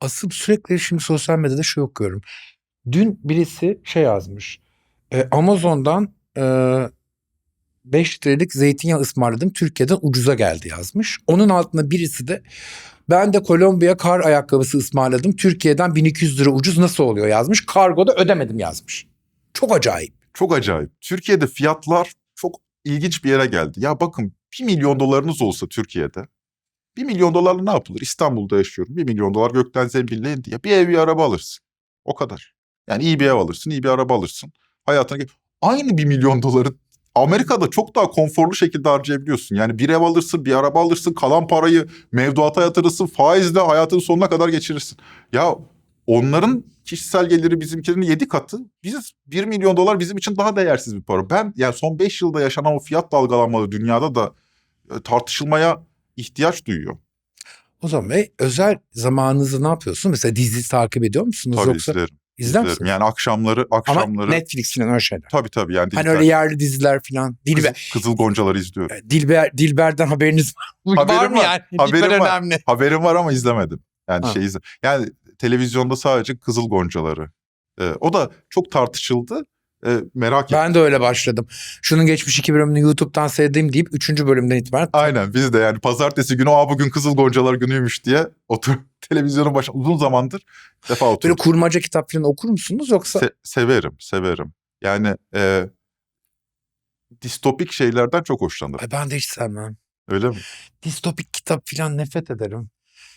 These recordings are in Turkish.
Asıl sürekli şimdi sosyal medyada şey okuyorum. Dün birisi şey yazmış. E, Amazon'dan e, 5 litrelik zeytinyağı ısmarladım. Türkiye'den ucuza geldi yazmış. Onun altında birisi de ben de Kolombiya kar ayakkabısı ısmarladım. Türkiye'den 1200 lira ucuz nasıl oluyor yazmış. Kargoda ödemedim yazmış. Çok acayip. Çok acayip. Türkiye'de fiyatlar çok ilginç bir yere geldi. Ya bakın 1 milyon dolarınız olsa Türkiye'de 1 milyon dolarla ne yapılır? İstanbul'da yaşıyorum. 1 milyon dolar gökten zembille indi ya. Bir ev bir araba alırsın. O kadar. Yani iyi bir ev alırsın, iyi bir araba alırsın. Hayatına aynı 1 milyon doları Amerika'da çok daha konforlu şekilde harcayabiliyorsun. Yani bir ev alırsın, bir araba alırsın, kalan parayı mevduata yatırırsın, faizle hayatın sonuna kadar geçirirsin. Ya onların kişisel geliri bizimkinin 7 katı. Biz 1 milyon dolar bizim için daha değersiz bir para. Ben yani son 5 yılda yaşanan o fiyat dalgalanmaları dünyada da e, tartışılmaya ihtiyaç duyuyor. O zaman Bey özel zamanınızı ne yapıyorsun? Mesela dizi takip ediyor musunuz Tabii yoksa izlerim. izler izlerim. misiniz? Yani akşamları Ama akşamları Netflix falan öyle şeyler. tabii tabii yani Hani öyle yerli diziler falan. Dilber, Kızıl, Kızıl Goncaları izliyorum. Dilber, Dilber'den haberiniz var mı? Haberim var mı var, yani? haberim Dilber var. önemli. Haberim var ama izlemedim. Yani Ha. şey izle. Yani televizyonda sadece Kızıl Goncaları. Ee, o da çok tartışıldı. Ee, merak ettim. Ben de öyle başladım. Şunun geçmiş iki bölümünü YouTube'dan seyredeyim deyip üçüncü bölümden itibaren Aynen biz de yani pazartesi günü aa bugün Kızıl Goncalar günüymüş diye otur televizyonun başına uzun zamandır defa böyle oturdum. kurmaca kitap falan okur musunuz yoksa? Se- severim, severim. Yani e, distopik şeylerden çok hoşlanırım. Ay ben de hiç sevmem. Öyle mi? Distopik kitap falan nefret ederim.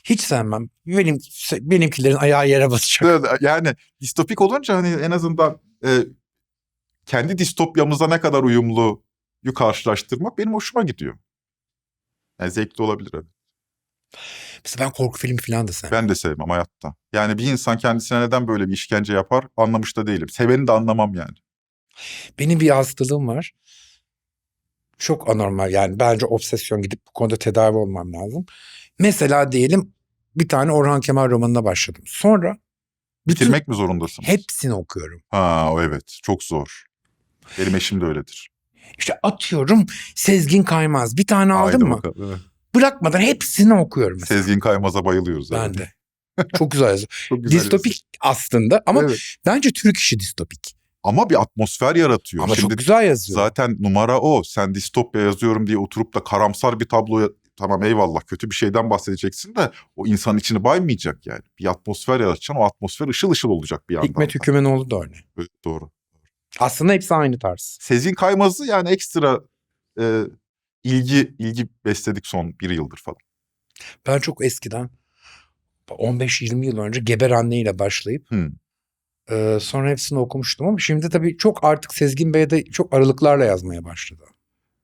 Hiç sevmem. Benim benimkilerin ayağı yere basacak. Yani distopik olunca hani en azından e, kendi distopyamıza ne kadar uyumluyu karşılaştırmak benim hoşuma gidiyor. Yani zevkli olabilir evet. Mesela ben korku filmi falan da sevmem. Ben de sevmem hayatta. Yani bir insan kendisine neden böyle bir işkence yapar anlamış da değilim. Seveni de anlamam yani. Benim bir hastalığım var. Çok anormal yani bence obsesyon gidip bu konuda tedavi olmam lazım. Mesela diyelim bir tane Orhan Kemal romanına başladım. Sonra bütün Bitirmek mi zorundasınız? hepsini okuyorum. Ha o evet çok zor. Benim eşim de öyledir. İşte atıyorum Sezgin Kaymaz. Bir tane Haydi mı? bakalım, evet. Bırakmadan hepsini okuyorum mesela. Sezgin Kaymaz'a bayılıyoruz. Ben de. Çok güzel yazıyor. Çok güzel distopik aslında ama Evet. bence Türk işi distopik. Ama bir atmosfer yaratıyor. Ama çok güzel yazıyor. zaten numara o. Sen distopya yazıyorum diye oturup da karamsar bir tabloya tamam eyvallah kötü bir şeyden bahsedeceksin de o insanın içini baymayacak yani. Bir atmosfer yaratacaksın o atmosfer ışıl ışıl olacak bir yandan. Hikmet da. Hükümenoğlu da öyle. Evet, Doğru. Aslında hepsi aynı tarz. Sezgin Kaymaz'ı yani ekstra e, ilgi ilgi besledik son bir yıldır falan. Ben çok eskiden 15-20 yıl önce Geber Anne ile başlayıp Hmm. e, sonra hepsini okumuştum ama şimdi tabii çok artık Sezgin Bey de çok aralıklarla yazmaya başladı.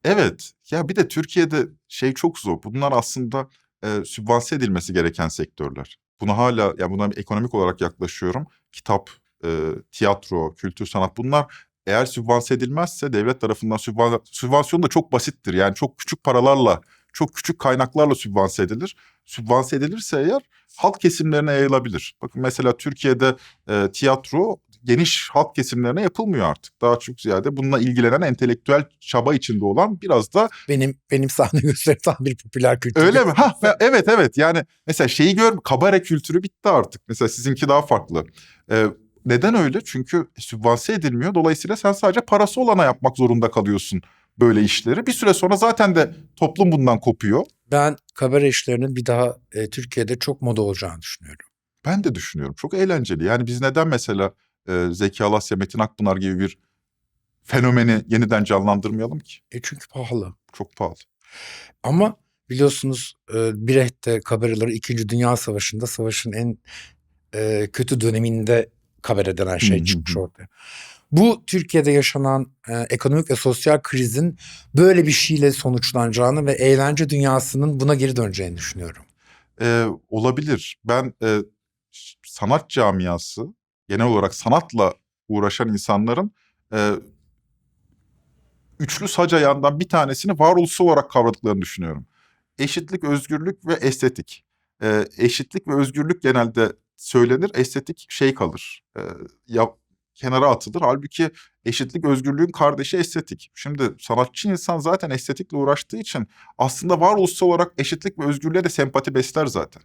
Evet. Ya bir de Türkiye'de şey çok zor. Bunlar aslında e, sübvanse edilmesi gereken sektörler. Buna hala ya buna ekonomik olarak yaklaşıyorum. Kitap, e, tiyatro, kültür sanat bunlar eğer sübvanse edilmezse devlet tarafından sübvan, sübvansiyon da çok basittir. Yani çok küçük paralarla, çok küçük kaynaklarla sübvanse edilir. Sübvanse edilirse eğer halk kesimlerine yayılabilir. Bakın mesela Türkiye'de e, tiyatro geniş halk kesimlerine yapılmıyor artık. Daha çok ziyade bununla ilgilenen entelektüel çaba içinde olan biraz da Benim benim sahne gösteri tam bir popüler kültür. öyle mi? Ha ve- evet evet yani mesela şeyi gör kabare kültürü bitti artık. Mesela sizinki daha farklı. Ee, neden öyle? Çünkü sübvanse edilmiyor. Dolayısıyla sen sadece parası olana yapmak zorunda kalıyorsun böyle işleri. Bir süre sonra zaten de toplum bundan kopuyor. Ben kabare işlerinin bir daha e, Türkiye'de çok moda olacağını düşünüyorum. Ben de düşünüyorum. Çok eğlenceli. Yani biz neden mesela e, Zeki Alasya, Metin Akpınar gibi bir fenomeni yeniden canlandırmayalım ki? E çünkü pahalı. Çok pahalı. Ama biliyorsunuz e, Brecht'te kabareleri 2. Dünya Savaşı'nda savaşın en e, kötü döneminde kabare denen şey çıkmış ortaya. Bu Türkiye'de yaşanan e, ekonomik ve sosyal krizin böyle bir şeyle sonuçlanacağını ve eğlence dünyasının buna geri döneceğini düşünüyorum. Ee, olabilir. Ben e, sanat camiası, genel olarak sanatla uğraşan insanların e, üçlü sac ayağından bir tanesini varoluşsal olarak kavradıklarını düşünüyorum. Eşitlik, özgürlük ve estetik. Ee, eşitlik ve özgürlük genelde söylenir, estetik şey kalır. Ee, ya, kenara atılır. Halbuki eşitlik, özgürlüğün kardeşi estetik. Şimdi sanatçı insan zaten estetikle uğraştığı için aslında varoluşsal olarak eşitlik ve özgürlüğe de sempati besler zaten.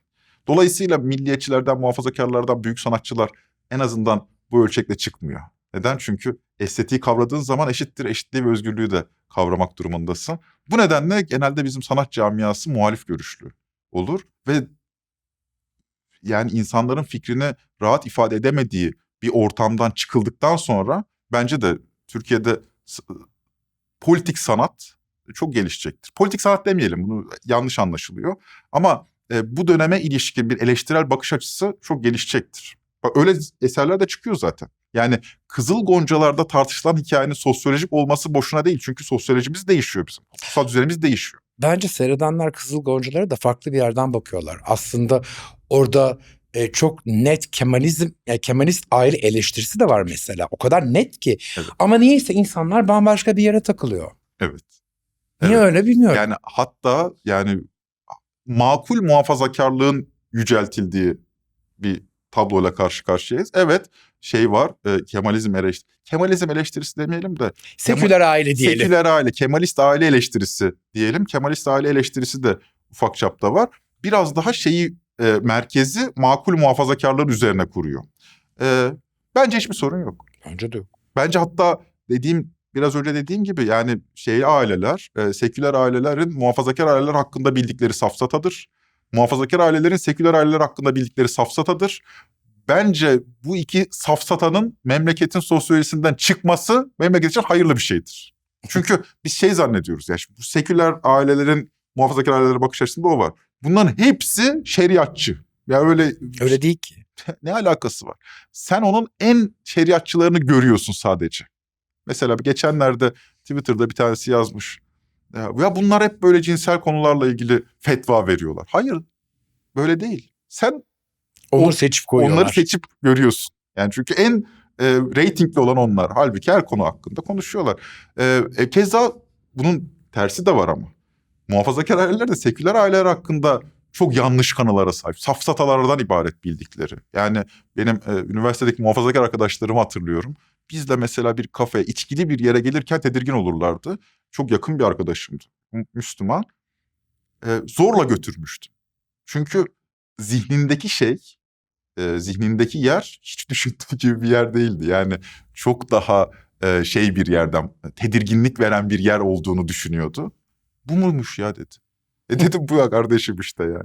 Dolayısıyla milliyetçilerden, muhafazakarlardan büyük sanatçılar en azından bu ölçekle çıkmıyor. Neden? Çünkü estetiği kavradığın zaman eşittir, eşitliği ve özgürlüğü de kavramak durumundasın. Bu nedenle genelde bizim sanat camiası muhalif görüşlü olur ve yani insanların fikrini rahat ifade edemediği bir ortamdan çıkıldıktan sonra bence de Türkiye'de politik sanat çok gelişecektir. Politik sanat demeyelim bunu yanlış anlaşılıyor ama e, bu döneme ilişkin bir eleştirel bakış açısı çok gelişecektir. Öyle eserler de çıkıyor zaten. Yani Kızıl Goncalar'da tartışılan hikayenin sosyolojik olması boşuna değil. Çünkü sosyolojimiz değişiyor bizim. Hukuksal düzenimiz değişiyor. Bence seyredenler Kızıl Goncalara da farklı bir yerden bakıyorlar. Aslında orada e, çok net Kemalizm, yani Kemalist aile eleştirisi de var mesela. O kadar net ki. Evet. Ama niyeyse insanlar bambaşka bir yere takılıyor. Evet. Niye Evet. öyle bilmiyorum. Yani hatta yani makul muhafazakarlığın yüceltildiği bir tabloyla karşı karşıyayız. Evet şey var e, Kemalizm eleştirisi. Kemalizm eleştirisi demeyelim de Seküler aile diyelim. seküler aile, Kemalist aile eleştirisi diyelim. Kemalist aile eleştirisi de ufak çapta var. Biraz daha şeyi e, merkezi makul muhafazakarlığın üzerine kuruyor. E, bence hiçbir sorun yok. Bence de yok. Bence hatta dediğim biraz önce dediğim gibi yani şey aileler, e, seküler ailelerin muhafazakar aileler hakkında bildikleri safsatadır. Muhafazakar ailelerin seküler aileler hakkında bildikleri safsatadır. Bence bu iki safsatanın memleketin sosyolojisinden çıkması memleket için hayırlı bir şeydir. Çünkü biz şey zannediyoruz ya şimdi bu seküler ailelerin muhafazakar ailelere bakış açısında o var. Bunların hepsi şeriatçı. Ya öyle Öyle değil ki. ne alakası var? Sen onun en şeriatçılarını görüyorsun sadece. Mesela geçenlerde Twitter'da bir tanesi yazmış. Ya, ya bunlar hep böyle cinsel konularla ilgili fetva veriyorlar. Hayır böyle değil. Sen Onu O- seçip koyuyorlar. onları seçip görüyorsun. Yani çünkü en e, reytingli olan onlar. Halbuki her konu hakkında konuşuyorlar. E, e, keza bunun tersi de var ama. Muhafazakar aileler de seküler aileler hakkında çok yanlış kanılara sahip. Safsatalardan ibaret bildikleri. Yani benim e, üniversitedeki muhafazakar arkadaşlarımı hatırlıyorum. Biz de mesela bir kafeye, içkili bir yere gelirken tedirgin olurlardı. Çok yakın bir arkadaşımdı. Mü- Müslüman. E, zorla götürmüştüm. Çünkü zihnindeki şey e, zihnindeki yer hiç düşündüğü gibi bir yer değildi. Yani çok daha e, şey bir yerden, tedirginlik veren bir yer olduğunu düşünüyordu. Bu muymuş ya dedi. E dedim bu ya kardeşim işte ya.